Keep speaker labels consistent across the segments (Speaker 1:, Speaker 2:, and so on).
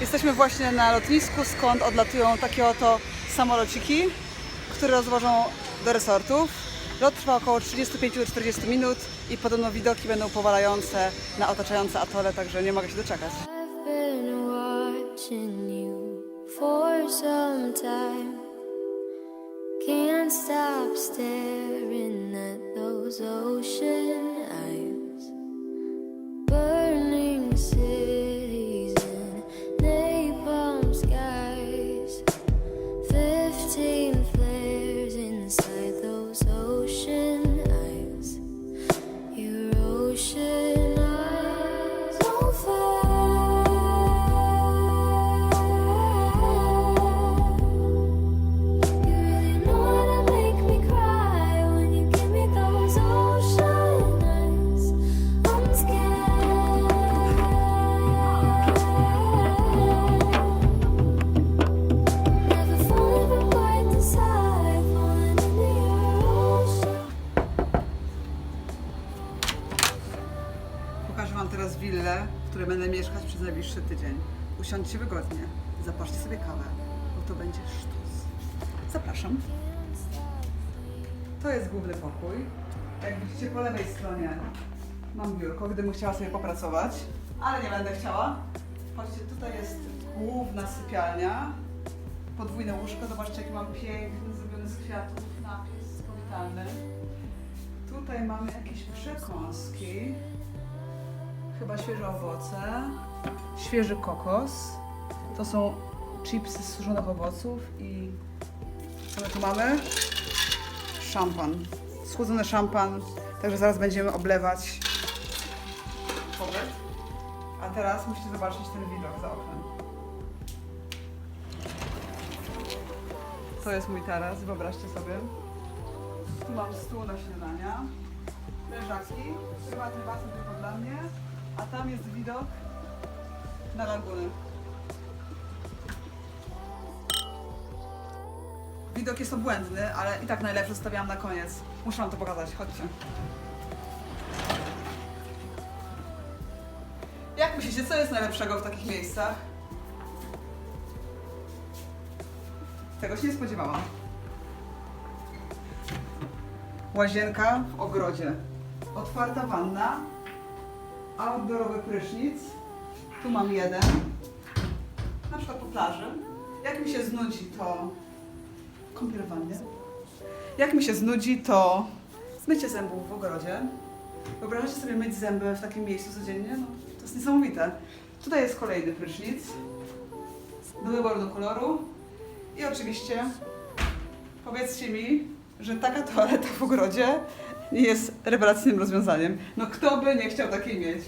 Speaker 1: Jesteśmy właśnie na lotnisku, skąd odlatują takie oto samolociki, które rozwożą do resortów. Lot trwa około 35 do 40 minut i podobno widoki będą powalające na otaczające atole, także nie mogę się doczekać.
Speaker 2: Can't stop. Burning
Speaker 1: Teraz willę, w której będę mieszkać przez najbliższy tydzień. Usiądźcie wygodnie, zapaszcie sobie kawę, bo to będzie sztos. Zapraszam. To jest główny pokój. Jak widzicie po lewej stronie mam biurko, gdybym chciała sobie popracować, ale nie będę chciała. Patrzcie, tutaj jest główna sypialnia, podwójne łóżko. Zobaczcie, jaki mam piękny, zrobiony z kwiatów napis powitalny. Tutaj mamy jakieś przekąski. Chyba świeże owoce, świeży kokos. To są chipsy z suszonych owoców i co my tu mamy? Szampan. Schłodzony szampan, także zaraz będziemy oblewać pobyt. A teraz musicie zobaczyć ten widok za oknem. To jest mój taras, wyobraźcie sobie. Tu mam stół na śniadania, leżaki, prywatny basen tylko dla mnie, a tam jest widok na lagunę. Widok jest obłędny, ale i tak najlepszy zostawiałam na koniec. Muszę wam to pokazać, chodźcie. Jak myślicie, co jest najlepszego w takich miejscach? Tego się nie spodziewałam. Łazienka w ogrodzie. Otwarta wanna. Outdoorowy prysznic. Tu mam jeden. Na przykład po plaży. Jak mi się znudzi, to kąpiel w wannie. Jak mi się znudzi, to mycie zębów w ogrodzie. Wyobrażacie sobie myć zęby w takim miejscu codziennie? No, to jest niesamowite. Tutaj jest kolejny prysznic. Do wyboru do koloru. I oczywiście powiedzcie mi, że taka toaleta w ogrodzie jest rewelacyjnym rozwiązaniem. No kto by nie chciał takiej mieć?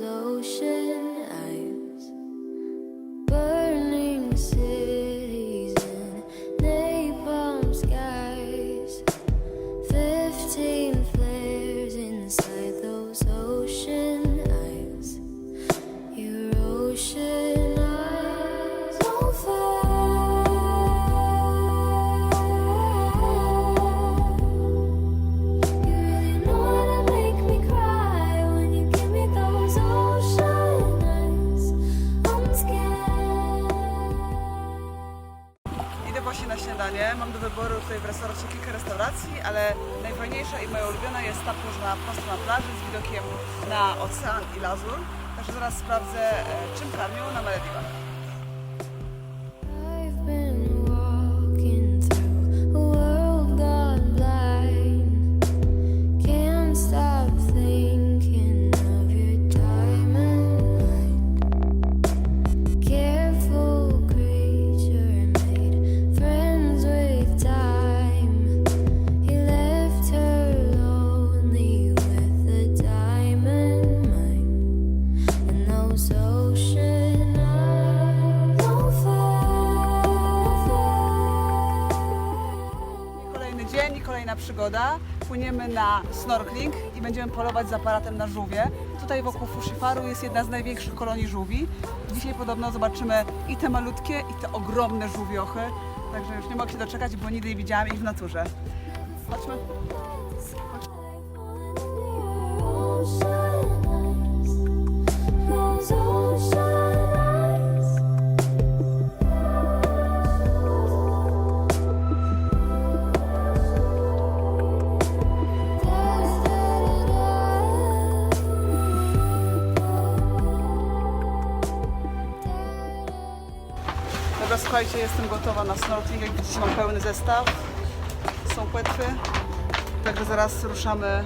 Speaker 2: Ocean eyes. Burning
Speaker 1: właśnie na śniadanie. Mam do wyboru tutaj w restauracji kilka restauracji, ale najfajniejsza i moja ulubiona jest ta próżna prosto na plaży z widokiem na ocean i lazur. Także zaraz sprawdzę, e, czym karmią na Malediwach. Płyniemy na snorkeling i będziemy polować z aparatem na żółwie. tutaj wokół Fushifaru jest jedna z największych kolonii żółwi. Dzisiaj podobno zobaczymy i te malutkie, i te ogromne żółwiochy. Także już nie mogę się doczekać, bo nigdy nie widziałam ich w naturze. Chodźmy.
Speaker 2: Those
Speaker 1: Słuchajcie, jestem gotowa na snorkeling. Jak widzicie, mam pełny zestaw. Są płetwy. Także zaraz ruszamy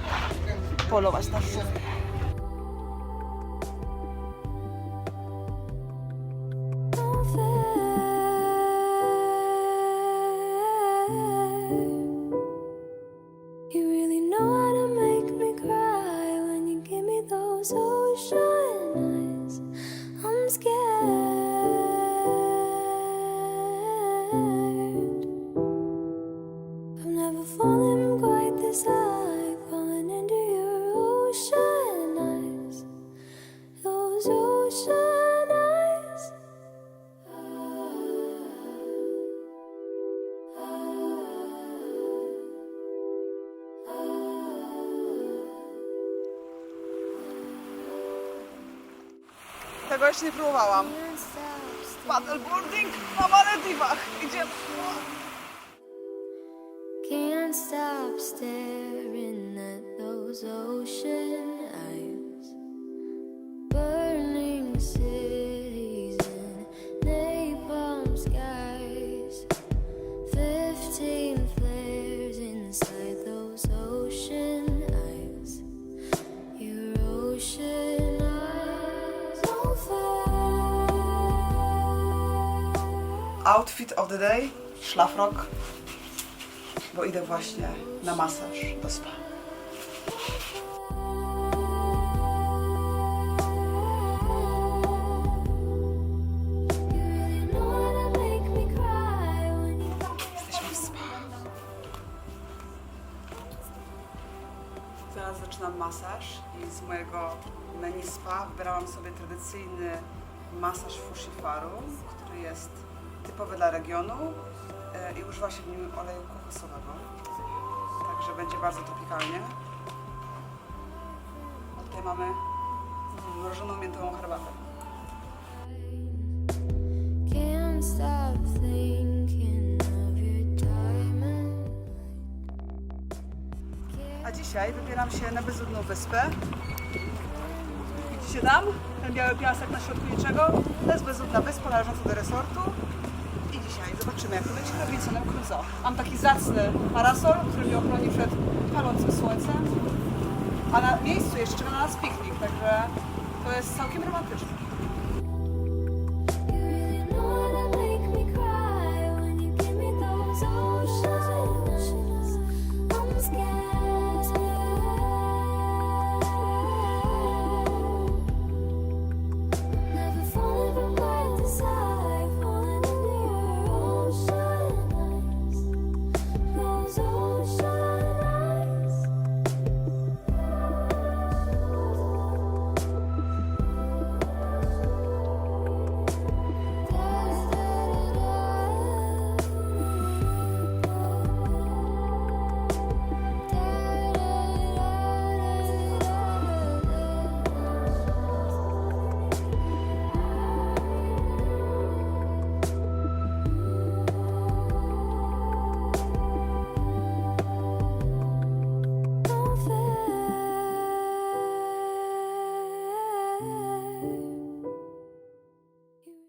Speaker 1: polować na żółwie. Tego jeszcze nie próbowałam. Paddleboarding na Malediwach. Idziemy.
Speaker 2: Can't stop staring at those ocean eyes. Burning
Speaker 1: Outfit of the day, szlafrok, bo idę właśnie na masaż do spa. Jesteśmy w spa. Zaraz zaczynam masaż i z mojego menu spa wybrałam sobie tradycyjny masaż Fushifaru, który jest typowy dla regionu e, i używa się w nim oleju kokosowego. Także będzie bardzo tropikalnie. A tutaj mamy mrożoną miętową herbatę. A dzisiaj wybieram się na bezludną wyspę. Widzicie tam? Ten biały piasek na środku niczego. To jest bezludna wyspa należąca do resortu. Dzisiaj zobaczymy, jak to będzie Robinsonem Crusoe. Mam taki zacny parasol, który mnie ochroni przed palącym słońcem. A na miejscu jeszcze czeka na nas piknik, także to jest całkiem romantyczne.